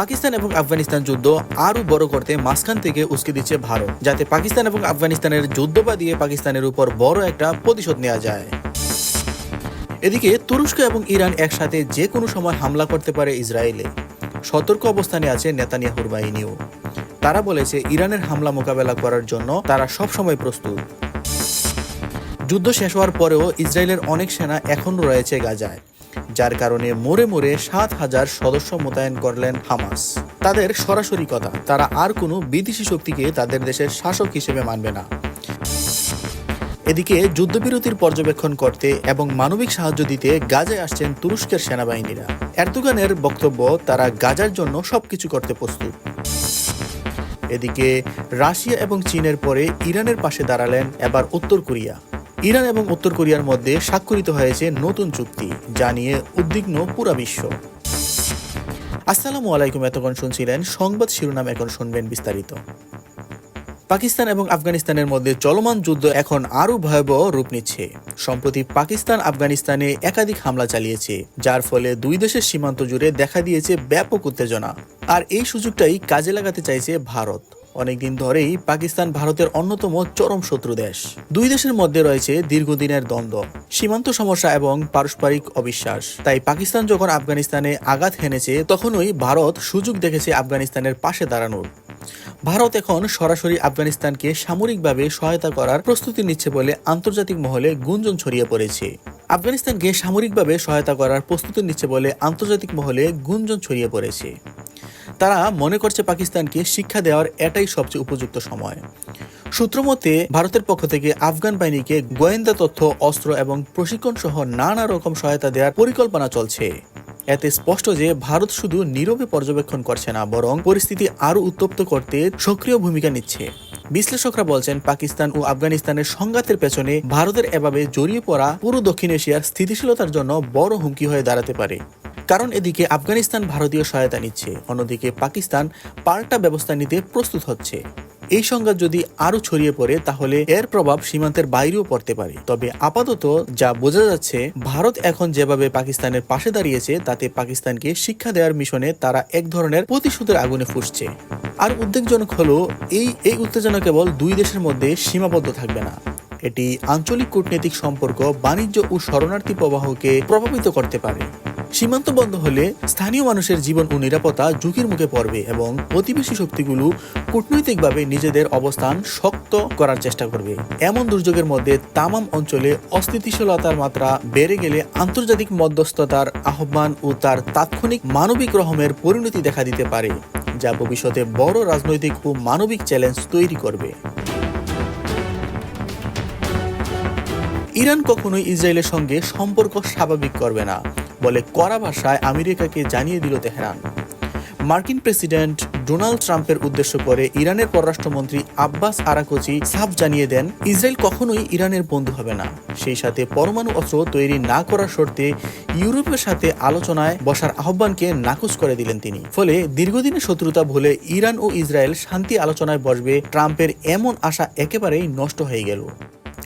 পাকিস্তান এবং আফগানিস্তান যুদ্ধ আরও বড় করতে মাঝখান থেকে উস্কে দিচ্ছে ভারত, যাতে পাকিস্তান এবং আফগানিস্তানের যুদ্ধ বাদিয়ে পাকিস্তানের উপর বড় একটা প্রতিশোধ নেওয়া যায়। এদিকে তুরস্ক এবং ইরান একসাথে যে কোনো সময় হামলা করতে পারে ইসরায়েলে। সতর্ক অবস্থানে আছে নেতানিয়াহুর বাহিনীও। তারা বলেছে, ইরানের হামলা মোকাবেলা করার জন্য তারা সব সময় প্রস্তুত। যুদ্ধ শেষ হওয়ার পরেও ইসরায়েলের অনেক সেনা এখনও রয়েছে গাজায়। যার কারণে মোড়ে মোড়ে সাত হাজার সদস্য মোতায়েন করলেন হামাস। তাদের সরাসরি কথা, তারা আর কোনো বিদেশি শক্তিকে তাদের দেশের শাসক হিসেবে মানবে না। এদিকে যুদ্ধবিরতির পর্যবেক্ষণ করতে এবং মানবিক সাহায্য দিতে গাজায় আসছেন তুরস্কের সেনাবাহিনীরা। এরদোগানের বক্তব্য, তারা গাজার জন্য সবকিছু করতে প্রস্তুত। এদিকে রাশিয়া এবং চীনের পরে ইরানের পাশে দাঁড়ালেন এবার উত্তর কোরিয়া। ইরান এবং উত্তর কোরিয়ার মধ্যে স্বাক্ষরিত হয়েছে নতুন চুক্তি, যা নিয়ে উদ্বিগ্ন পুরা বিশ্ব। আসসালামু আলাইকুম, এতক্ষণ শুনছিলেন সংবাদ শিরোনাম, এখন শুনবেন বিস্তারিত। পাকিস্তান এবং আফগানিস্তানের মধ্যে চলমান যুদ্ধ এখন আরও ভয়াবহ রূপ নিচ্ছে। সম্প্রতি পাকিস্তান আফগানিস্তানে একাধিক হামলা চালিয়েছে, যার ফলে দুই দেশের সীমান্ত জুড়ে দেখা দিয়েছে ব্যাপক উত্তেজনা। আর এই সুযোগটাই কাজে লাগাতে চাইছে ভারত। অনেকদিন ধরেই পাকিস্তান ভারতের অন্যতম চরম শত্রু দেশ। দুই দেশের মধ্যে রয়েছে দীর্ঘদিনের দ্বন্দ্ব, সীমান্ত সমস্যা এবং পারস্পরিক অবিশ্বাস। তাই পাকিস্তান যখন আফগানিস্তানে আঘাত হেনেছে, তখনই ভারত সুযোগ দেখেছে আফগানিস্তানের পাশে দাঁড়ানোর। ভারত এখন সরাসরি আফগানিস্তানকে সামরিকভাবে সহায়তা করার প্রস্তুতি নিচ্ছে বলে আন্তর্জাতিক মহলে গুঞ্জন ছড়িয়ে পড়েছে। আফগানিস্তানকে সামরিকভাবে সহায়তা করার প্রস্তুতি নিচ্ছে বলে আন্তর্জাতিক মহলে গুঞ্জন ছড়িয়ে পড়েছে। তারা মনে করছে পাকিস্তানকে শিক্ষা দেওয়ার এটাই সবচেয়ে উপযুক্ত সময়। সূত্রমতে ভারতের পক্ষ থেকে আফগান বাহিনীকে গোয়েন্দা তথ্য, অস্ত্র এবং প্রশিক্ষণ সহ নানা রকম সহায়তা দেওয়ার পরিকল্পনা চলছে। এতে স্পষ্ট যে, ভারত শুধু নীরবে পর্যবেক্ষণ করছে না, বরং পরিস্থিতি আরও উত্তপ্ত করতে সক্রিয় ভূমিকা নিচ্ছে। বিশ্লেষকরা বলছেন, পাকিস্তান ও আফগানিস্তানের সংঘাতের পেছনে ভারতের এভাবে জড়িয়ে পড়া পুরো দক্ষিণ এশিয়ার স্থিতিশীলতার জন্য বড় হুমকি হয়ে দাঁড়াতে পারে। কারণ এদিকে আফগানিস্তান ভারতীয় সহায়তা নিচ্ছে, অন্যদিকে পাকিস্তান পাল্টা ব্যবস্থা নিতে প্রস্তুত হচ্ছে। এই সংঘাত যদি আরও ছড়িয়ে পড়ে, তাহলে এর প্রভাব সীমান্তের বাইরেও পড়তে পারে। তবে আপাতত যা বোঝা যাচ্ছে, ভারত এখন যেভাবে পাকিস্তানের পাশে দাঁড়িয়েছে, তাতে পাকিস্তানকে শিক্ষা দেওয়ার মিশনে তারা এক ধরনের প্রতিশোধের আগুনে ফুসছে। আর উদ্বেগজনক হলো, এই এই উত্তেজনা কেবল দুই দেশের মধ্যে সীমাবদ্ধ থাকবে না। এটি আঞ্চলিক কূটনৈতিক সম্পর্ক, বাণিজ্য ও শরণার্থী প্রবাহকে প্রভাবিত করতে পারে। সীমান্ত বন্ধ হলে স্থানীয় মানুষের জীবন ও নিরাপত্তা ঝুঁকির মুখে পড়বে এবং প্রতিবেশী শক্তিগুলো কূটনৈতিকভাবে নিজেদের অবস্থান শক্ত করার চেষ্টা করবে। এমন দুর্যোগের মধ্যে তামাম অঞ্চলে অস্থিতিশীলতার মাত্রা বেড়ে গেলে আন্তর্জাতিক মধ্যস্থতার আহ্বান ও তার তাৎক্ষণিক মানবিক রহমের পরিণতি দেখা দিতে পারে, যা ভবিষ্যতে বড় রাজনৈতিক ও মানবিক চ্যালেঞ্জ তৈরি করবে। ইরান কখনোই ইসরায়েলের সঙ্গে সম্পর্ক স্বাভাবিক করবে না। বলে কড়া ভাষায় আমেরিকাকে জানিয়ে দিল তেহরান। মার্কিন প্রেসিডেন্ট ডোনাল্ড ট্রাম্পের উদ্দেশ্য করে ইরানের পররাষ্ট্রমন্ত্রী আব্বাস আরাকোচি সাফ জানিয়ে দেন, ইসরায়েল কখনোই ইরানের বন্ধু হবে না। সেই সাথে পরমাণু অস্ত্র তৈরি না করার শর্তে ইউরোপের সাথে আলোচনায় বসার আহ্বানকে নাকচ করে দিলেন তিনি। ফলে দীর্ঘদিনের শত্রুতা ভুলে ইরান ও ইসরায়েল শান্তি আলোচনায় বসবে, ট্রাম্পের এমন আশা একেবারেই নষ্ট হয়ে গেল।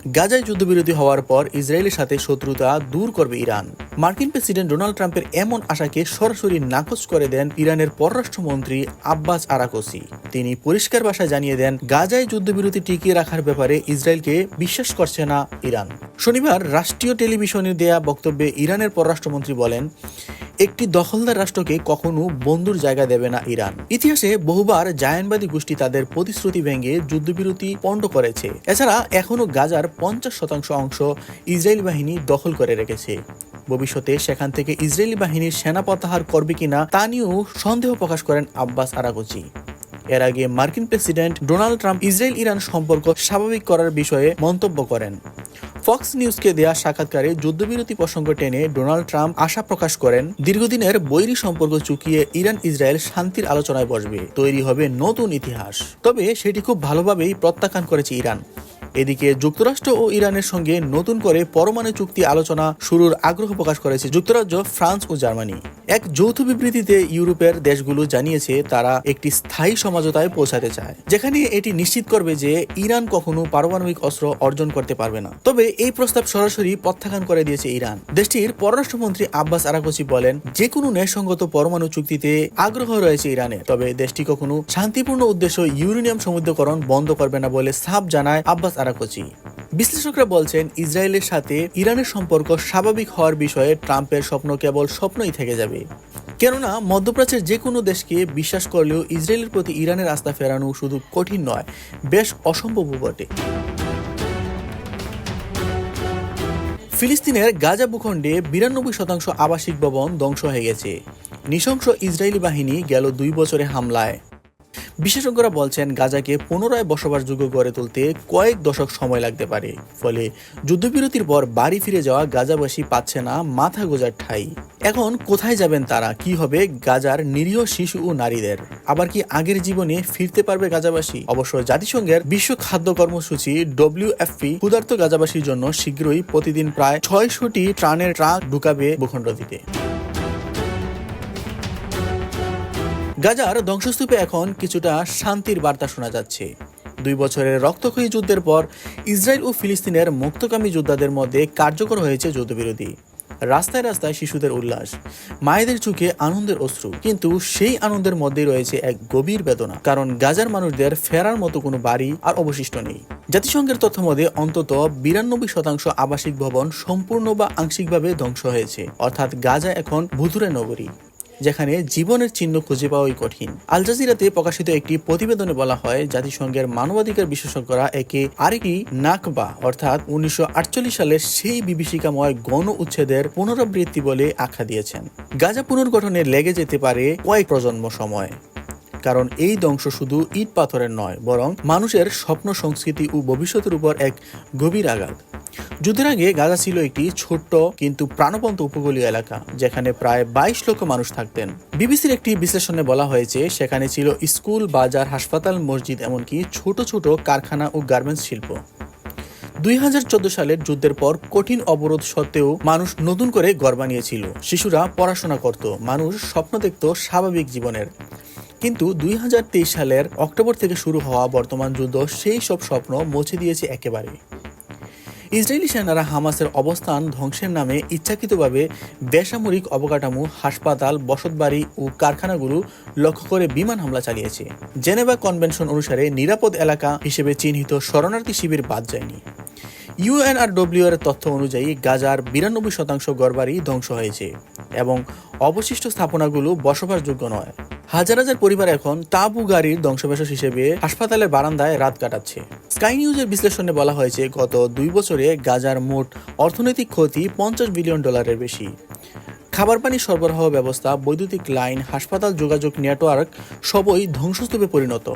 গাজায় যুদ্ধবিরতি হওয়ার পর ইসরায়েলের সাথে শত্রুতা দূর করবে ইরান। মার্কিন প্রেসিডেন্ট ডোনাল্ড ট্রাম্পের এমন আশাকে সরাসরি নাকচ করে দেন ইরানের পররাষ্ট্রমন্ত্রী আব্বাস আরাকসি। তিনি পরিষ্কার ভাষায় জানিয়ে দেন, গাজায় যুদ্ধবিরতি টিকিয়ে রাখার ব্যাপারে ইসরায়েলকে বিশ্বাস করছে না ইরান। শনিবার রাষ্ট্রীয় টেলিভিশনে দেয়া বক্তব্যে ইরানের পররাষ্ট্রমন্ত্রী বলেন একটি দখলদার রাষ্ট্রকে কখনো বন্ধুর জায়গা দেবে না ইরান। ইতিহাসে বহুবার জায়ানবাদী গোষ্ঠী তাদের প্রতিশ্রুতি ভেঙে যুদ্ধবিরতি পণ্ড করেছে। এছাড়া এখনও গাজার পঞ্চাশ শতাংশ অংশ ইসরায়েল বাহিনী দখল করে রেখেছে। ভবিষ্যতে সেখান থেকে ইসরায়েলি বাহিনীর সেনা প্রত্যাহার করবে কিনা তা নিয়েও সন্দেহ প্রকাশ করেন আব্বাস আরাগোচি। এর আগে মার্কিন president Donald Trump Israel Iran সম্পর্ক স্বাভাবিক করার বিষয়ে মন্তব্য করেন। ফক্স নিউজকে দেয়া সাক্ষাৎকারে যুদ্ধবিরতি প্রসঙ্গ টেনে ডোনাল্ড ট্রাম্প আশা প্রকাশ করেন, দীর্ঘদিনের বৈরী সম্পর্ক চুকিয়ে ইরান ইসরায়েল শান্তির আলোচনায় বসবে, তৈরি হবে নতুন ইতিহাস। তবে সেটি খুব ভালোভাবেই প্রত্যাখ্যান করেছে ইরান। এদিকে যুক্তরাষ্ট্র ও ইরানের সঙ্গে নতুন করে পরমাণু চুক্তি আলোচনা শুরুর আগ্রহ প্রকাশ করেছে যুক্তরাজ্য, ফ্রান্স ও জার্মানি। এক যৌথ বিবৃতিতে ইউরোপের দেশগুলো জানিয়েছে তারা একটি স্থায়ী সমঝোতায় পৌঁছাতে চায়, যেখানে এটি নিশ্চিত করবে যে ইরান কখনো পারমাণবিক অস্ত্র অর্জন করতে পারবে না। তবে এই প্রস্তাব সরাসরি প্রত্যাখ্যান করে দিয়েছে ইরান। দেশটির পররাষ্ট্রমন্ত্রী আব্বাস আরাকচি বলেন যে কোনো ন্যায়সঙ্গত পরমাণু চুক্তিতে আগ্রহ রয়েছে ইরানের, তবে দেশটি কখনো শান্তিপূর্ণ উদ্দেশ্য ইউরেনিয়াম সমুদ্রকরণ বন্ধ করবে না বলে সাফ জানায় আব্বাস আরাকচি বিশ্লেষকরা বলছেন, ইসরায়েলের সাথে ইরানের সম্পর্ক স্বাভাবিক হওয়ার বিষয়ে ট্রাম্পের স্বপ্ন কেবল স্বপ্নই থেকে যাবে। কেননা, মধ্যপ্রাচ্যের যে কোনো দেশকে বিশ্বাস করলেও ইসরায়েলের প্রতি ইরানের আস্থা ফেরানো শুধু কঠিন নয়, বেশ অসম্ভব বটে। ফিলিস্তিনের গাজা ভূখণ্ডে বিরানব্বই শতাংশ আবাসিক ভবন ধ্বংস হয়ে গেছে। নৃশংস ইসরায়েলি বাহিনী গেল দুই বছরে হামলায়। বিশেষজ্ঞরা বলছেন গাজাকে পুনরায় বসবাসযোগ্য গড়ে তুলতে কয়েক দশক সময় লাগতে পারে। ফলে যুদ্ধবিরতির পর বাড়ি ফিরে যাওয়া গাজাবাসী পাচ্ছে না মাথা গোজার ঠাই। এখন কোথায় যাবেন তারা? কি হবে গাজার নিরীহ শিশু ও নারীদের? আবার কি আগের জীবনে ফিরতে পারবে গাজাবাসী? অবশ্য জাতিসংঘের বিশ্ব খাদ্য কর্মসূচি ডব্লিউ ডব্লিউএফপি ক্ষুধার্ত গাজাবাসীর জন্য শীঘ্রই প্রতিদিন প্রায় ছয়শটি ট্রানের ট্রাক ঢুকাবে ভূখণ্ডটিতে গাজার ধ্বংসস্তূপে এখন কিছুটা শান্তির বার্তা শোনা যাচ্ছে। দুই বছরের রক্তক্ষয়ী যুদ্ধের পর ইসরায়েল ও ফিলিস্তিনের মুক্তকামী যোদ্ধাদের মধ্যে কার্যকর হয়েছে যুদ্ধবিরোধী রাস্তায় রাস্তায় শিশুদের উল্লাস, মায়েদের চোখে আনন্দের অশ্রু, কিন্তু সেই আনন্দের মধ্যেই রয়েছে এক গভীর বেদনা, কারণ গাজার মানুষদের ফেরার মতো কোনো বাড়ি আর অবশিষ্ট নেই। জাতিসংঘের তথ্য মধ্যে অন্তত বিরানব্বই শতাংশ আবাসিক ভবন সম্পূর্ণ বা আংশিকভাবে ধ্বংস হয়েছে, অর্থাৎ গাজা এখন ভুতুরে নগরী। যেখানে জীবনের চিহ্ন খুঁজে পাওয়াই কঠিন। আল জাজিরাতে প্রকাশিত একটি প্রতিবেদনে বলা হয়, জাতিসংঘের মানবাধিকার বিশেষজ্ঞরা একে আরেকটি নাকবা, অর্থাৎ উনিশশো আটচল্লিশ সালের সেই বিভীষিকাময় গণ উচ্ছেদের পুনরাবৃত্তি বলে আখ্যা দিয়েছেন। গাজা পুনর্গঠনে লেগে যেতে পারে কয়েক প্রজন্ম সময়। কারণ এই ধ্বংস শুধু ইট পাথরের নয়, বরং মানুষের স্বপ্ন, সংস্কৃতি ও ভবিষ্যতের উপর এক গভীর আঘাত। যুদ্ধের আগে গাজা ছিল একটি ছোট্ট কিন্তু প্রাণবন্ত উপকূলীয় এলাকা, যেখানে প্রায় বাইশ লক্ষ মানুষ থাকতেন। বিবিসির একটি বিশ্লেষণে বলা হয়েছে, সেখানে ছিল স্কুল, বাজার, হাসপাতাল, মসজিদ, এমনকি ছোট ছোট কারখানা ও গার্মেন্টস শিল্প। দুই হাজার চোদ্দ সালের যুদ্ধের পর কঠিন অবরোধ সত্ত্বেও মানুষ নতুন করে ঘর বানিয়েছিল। শিশুরা পড়াশোনা করত, মানুষ স্বপ্ন দেখত স্বাভাবিক জীবনের। কিন্তু দুই হাজার তেইশ সালের অক্টোবর থেকে শুরু হওয়া বর্তমান যুদ্ধ সেই সব স্বপ্ন মুছে দিয়েছে একেবারে ইসরায়েলি সেনারা হামাসের অবস্থান ধ্বংসের নামে ইচ্ছাকৃতভাবে বেসামরিক অবকাঠামো, হাসপাতাল, বসতবাড়ি ও কারখানাগুলো লক্ষ্য করে বিমান হামলা চালিয়েছে। জেনেভা কনভেনশন অনুসারে নিরাপদ এলাকা হিসেবে চিহ্নিত শরণার্থী শিবির বাদ যায়নি। ইউএনআরডব্লিউ এর তথ্য অনুযায়ী গাজার বিরানব্বই শতাংশ গড়বাড়ি ধ্বংস হয়েছে এবং অবশিষ্ট স্থাপনাগুলো বসবাসযোগ্য নয়। হাজার হাজার পরিবার এখন তাবু গাড়ির ধ্বংসবেশস হিসেবে হাসপাতালের বারান্দায় রাত কাটাচ্ছে। স্কাই নিউজের বিশ্লেষণে বলা হয়েছে, গত দুই বছরে গাজার মোট অর্থনৈতিক ক্ষতি পঞ্চাশ বিলিয়ন ডলারের বেশি। খাবার পানি সরবরাহ ব্যবস্থা, বৈদ্যুতিক লাইন, হাসপাতাল যোগাযোগ নেটওয়ার্ক সবই ধ্বংসস্তূপে পরিণত।